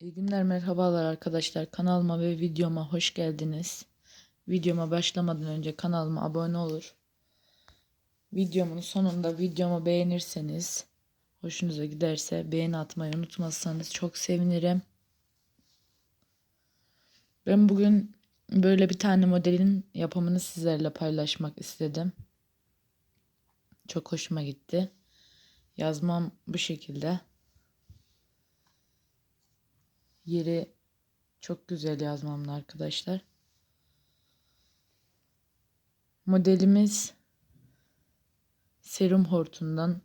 İyi günler merhabalar arkadaşlar kanalıma ve videoma hoş geldiniz. Videoma başlamadan önce kanalıma abone olur. Videomun sonunda videomu beğenirseniz hoşunuza giderse beğeni atmayı unutmazsanız çok sevinirim. Ben bugün böyle bir tane modelin yapımını sizlerle paylaşmak istedim. Çok hoşuma gitti. Yazmam bu şekilde. Yeri çok güzel yazmamlı arkadaşlar. Modelimiz serum hortundan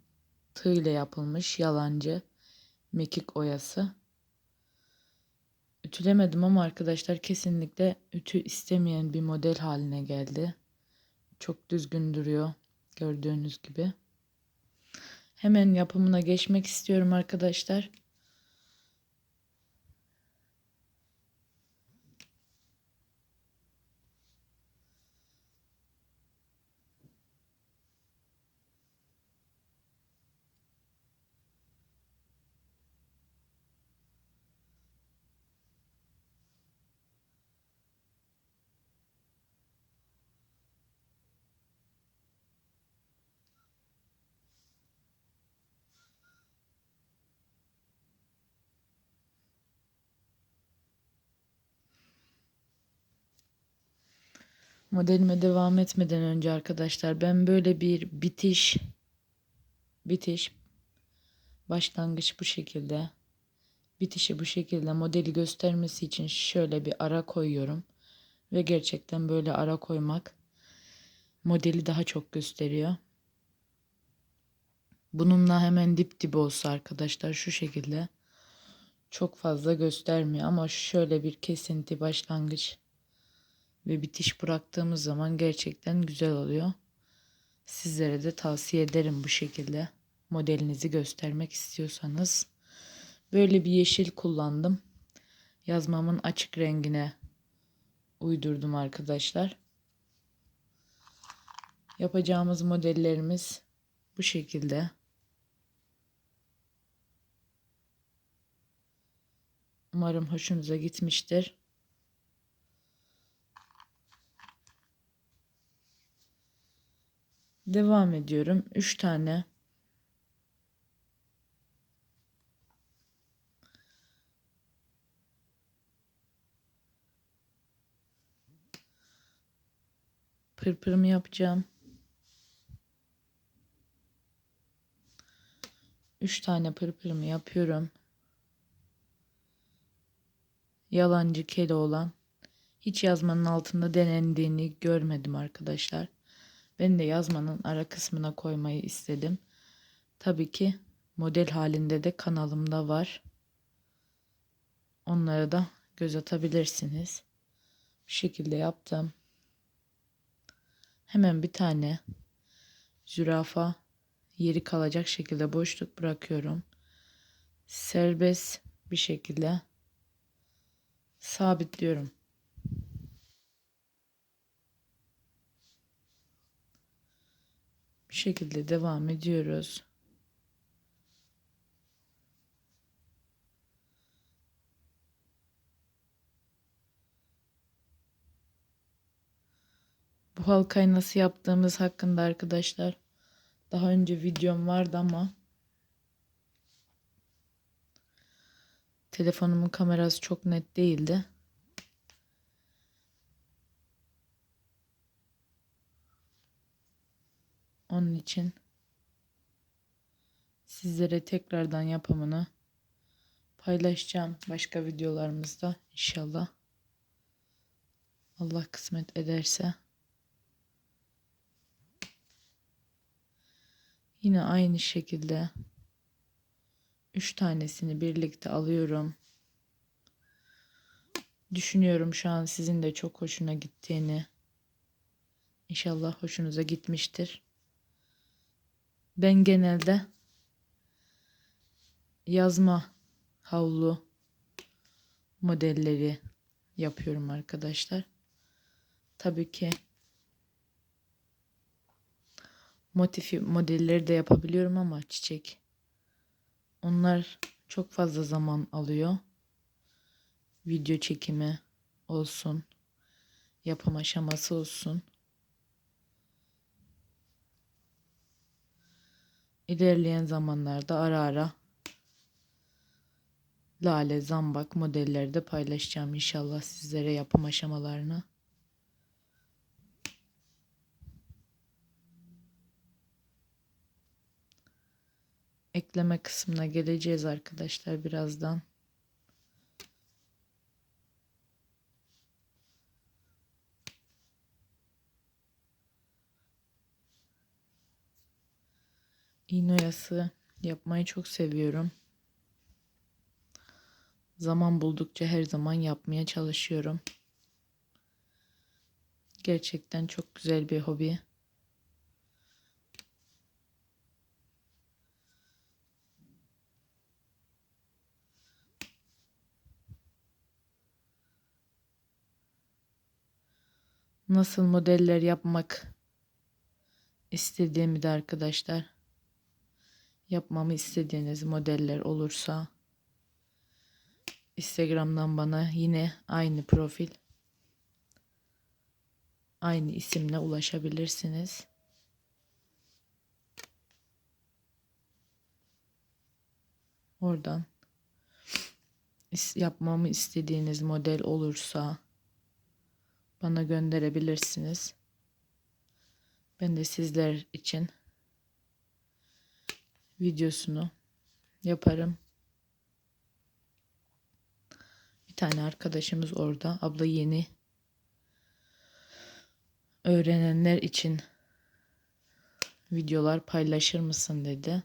tığ ile yapılmış yalancı mekik oyası. Ütülemedim ama arkadaşlar kesinlikle ütü istemeyen bir model haline geldi. Çok düzgün duruyor gördüğünüz gibi. Hemen yapımına geçmek istiyorum arkadaşlar. Modelime devam etmeden önce arkadaşlar ben böyle bir bitiş bitiş başlangıç bu şekilde bitişi bu şekilde modeli göstermesi için şöyle bir ara koyuyorum ve gerçekten böyle ara koymak modeli daha çok gösteriyor. Bununla hemen dip dibe olsa arkadaşlar şu şekilde çok fazla göstermiyor ama şöyle bir kesinti başlangıç ve bitiş bıraktığımız zaman gerçekten güzel oluyor. Sizlere de tavsiye ederim bu şekilde modelinizi göstermek istiyorsanız. Böyle bir yeşil kullandım. Yazmamın açık rengine uydurdum arkadaşlar. Yapacağımız modellerimiz bu şekilde. Umarım hoşunuza gitmiştir. Devam ediyorum. 3 tane pırpırımı yapacağım. 3 tane pırpırımı yapıyorum. Yalancı kele olan hiç yazmanın altında denendiğini görmedim arkadaşlar. Ben de yazmanın ara kısmına koymayı istedim. Tabii ki model halinde de kanalımda var. Onlara da göz atabilirsiniz. Bu şekilde yaptım. Hemen bir tane zürafa yeri kalacak şekilde boşluk bırakıyorum. Serbest bir şekilde sabitliyorum. Bu şekilde devam ediyoruz. Bu halkayı nasıl yaptığımız hakkında arkadaşlar daha önce videom vardı ama telefonumun kamerası çok net değildi. Onun için sizlere tekrardan yapımını paylaşacağım başka videolarımızda inşallah. Allah kısmet ederse. Yine aynı şekilde 3 tanesini birlikte alıyorum. Düşünüyorum şu an sizin de çok hoşuna gittiğini. İnşallah hoşunuza gitmiştir. Ben genelde yazma havlu modelleri yapıyorum arkadaşlar. Tabii ki motifi modelleri de yapabiliyorum ama çiçek onlar çok fazla zaman alıyor. video çekimi olsun, yapım aşaması olsun. İlerleyen zamanlarda ara ara lale, zambak modelleri de paylaşacağım inşallah sizlere yapım aşamalarını. Ekleme kısmına geleceğiz arkadaşlar birazdan. İğne yapmayı çok seviyorum. Zaman buldukça her zaman yapmaya çalışıyorum. Gerçekten çok güzel bir hobi. Nasıl modeller yapmak istediğimi de arkadaşlar yapmamı istediğiniz modeller olursa Instagram'dan bana yine aynı profil aynı isimle ulaşabilirsiniz. Oradan yapmamı istediğiniz model olursa bana gönderebilirsiniz. Ben de sizler için videosunu yaparım. Bir tane arkadaşımız orada. Abla yeni öğrenenler için videolar paylaşır mısın dedi.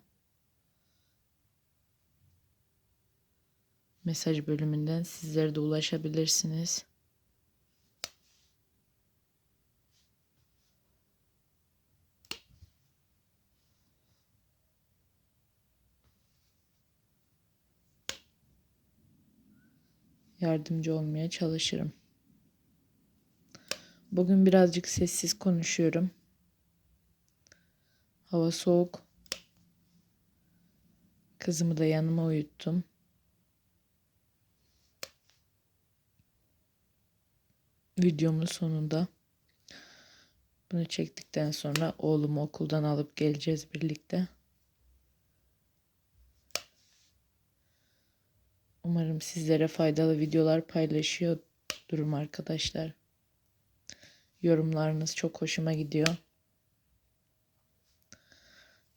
Mesaj bölümünden sizlere de ulaşabilirsiniz. Yardımcı olmaya çalışırım. Bugün birazcık sessiz konuşuyorum. Hava soğuk. Kızımı da yanıma uyuttum. Videomun sonunda bunu çektikten sonra oğlumu okuldan alıp geleceğiz birlikte. Umarım sizlere faydalı videolar paylaşıyor durum arkadaşlar. Yorumlarınız çok hoşuma gidiyor.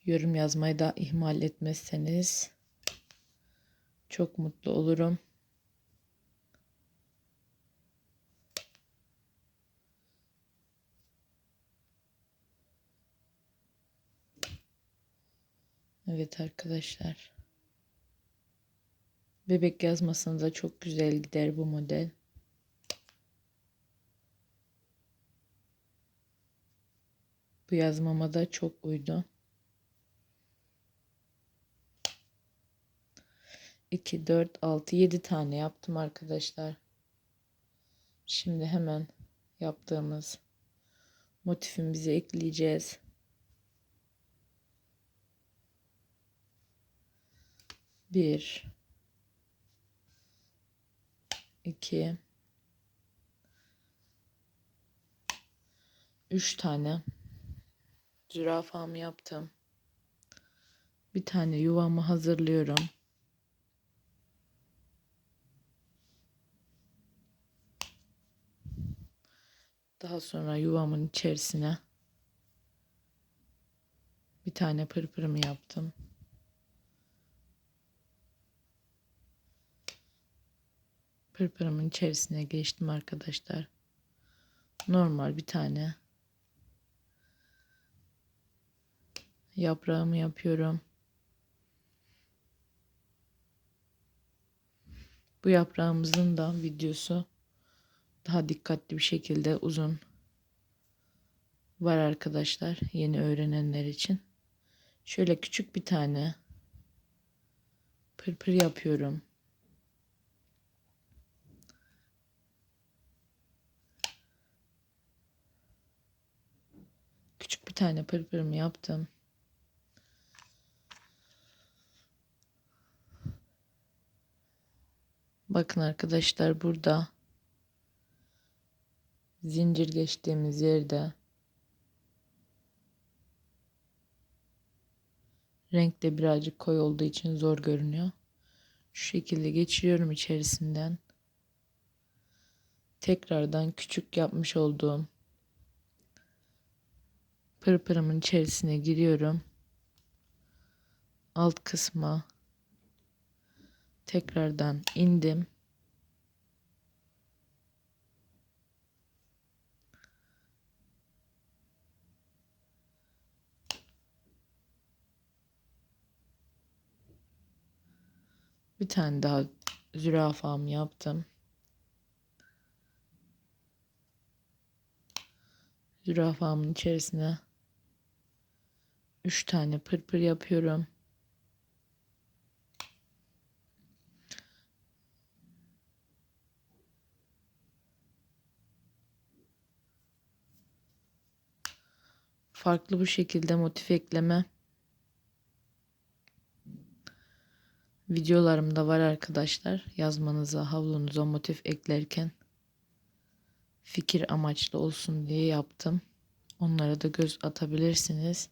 Yorum yazmayı da ihmal etmezseniz çok mutlu olurum. Evet arkadaşlar. Bebek yazmasında çok güzel gider bu model. Bu yazmama da çok uydu. 2, 4, 6, 7 tane yaptım arkadaşlar. Şimdi hemen yaptığımız motifimizi ekleyeceğiz. Bir, 2 3 tane zürafamı yaptım. Bir tane yuvamı hazırlıyorum. Daha sonra yuvamın içerisine bir tane pırpırımı yaptım. Pırpırımın içerisine geçtim arkadaşlar. Normal bir tane yaprağımı yapıyorum. Bu yaprağımızın da videosu daha dikkatli bir şekilde uzun var arkadaşlar yeni öğrenenler için. Şöyle küçük bir tane pırpır yapıyorum. Tane pırpırımı yaptım. Bakın arkadaşlar burada zincir geçtiğimiz yerde renk de birazcık koyu olduğu için zor görünüyor. Şu şekilde geçiriyorum içerisinden. Tekrardan küçük yapmış olduğum pırpırımın içerisine giriyorum. Alt kısma tekrardan indim. Bir tane daha zürafamı yaptım. Zürafamın içerisine 3 tane pırpır yapıyorum. Farklı bu şekilde motif ekleme videolarımda var arkadaşlar. Yazmanıza, havlunuza motif eklerken fikir amaçlı olsun diye yaptım. Onlara da göz atabilirsiniz.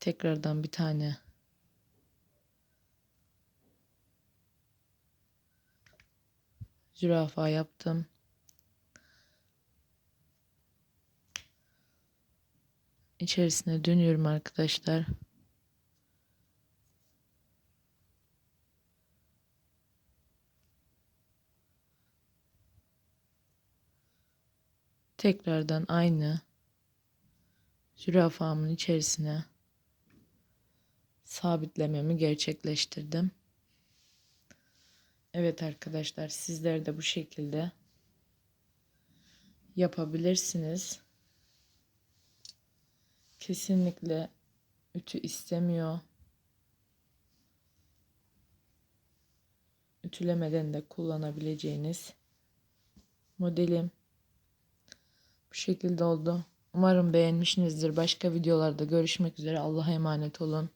Tekrardan bir tane zürafa yaptım. İçerisine dönüyorum arkadaşlar. Tekrardan aynı zürafamın içerisine sabitlememi gerçekleştirdim. Evet arkadaşlar sizler de bu şekilde yapabilirsiniz. Kesinlikle ütü istemiyor. Ütülemeden de kullanabileceğiniz modelim. Bu şekilde oldu. Umarım beğenmişsinizdir. Başka videolarda görüşmek üzere. Allah'a emanet olun.